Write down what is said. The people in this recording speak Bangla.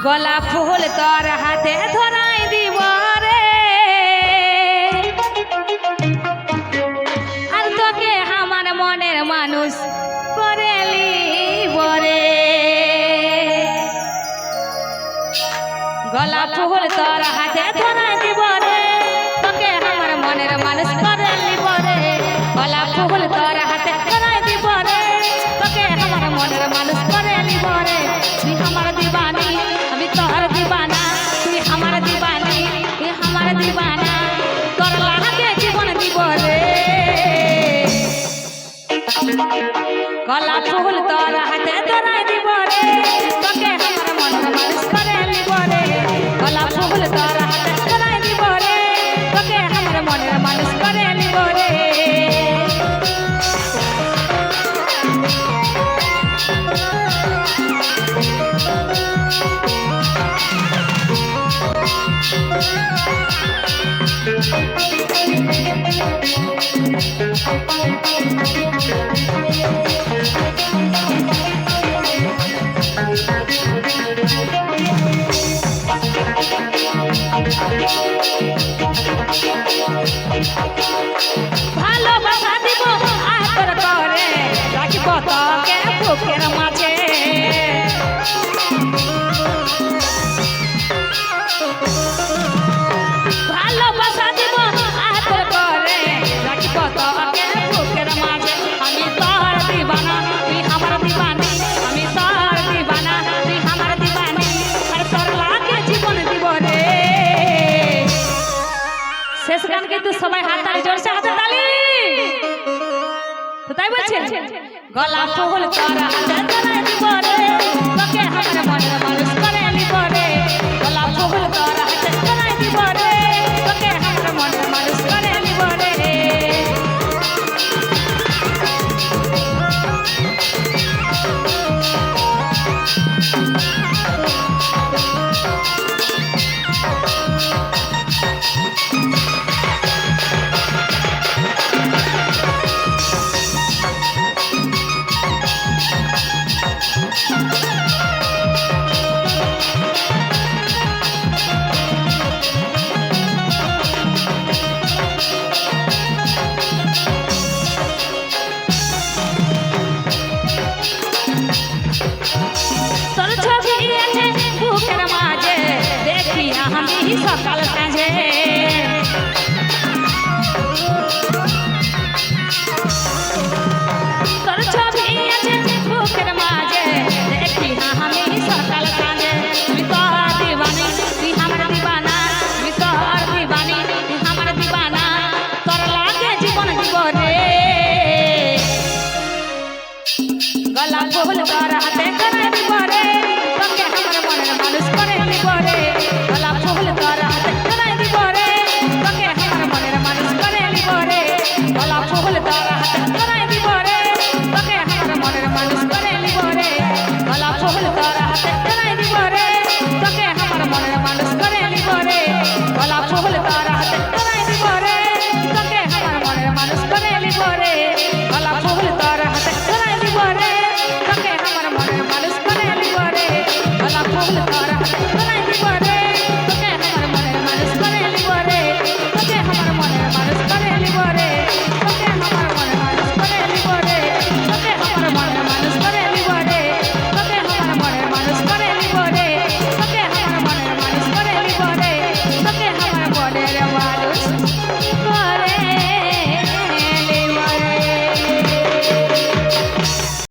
গলা ফুল তোর হাতে ধরাই দিব রে। আর তোকে আমার মনের মানুষ করে লিব রে। গলা ফুল তোর হাতে ধরাই দিব রে। তোকে আমার মনের মানুষ করে লিব রে। গলা ফুল তোর হাতে গলা ফুল তোর হাতে ধরাই দিব রে তোকে আমার মনের মানুষ করে লিব রে গলা ফুল তোর হাতে ধরাই দিব রে তোকে আমার মনের মানুষ করে লিব রে ভালোবাসা দিব আদর করে রাখিব তোকে বুকের শেষ গান কিন্তু সবাই হাত তালি জোরসে হাতে তালি। তো তাই বলছেন? গলা ফুল করা হাতে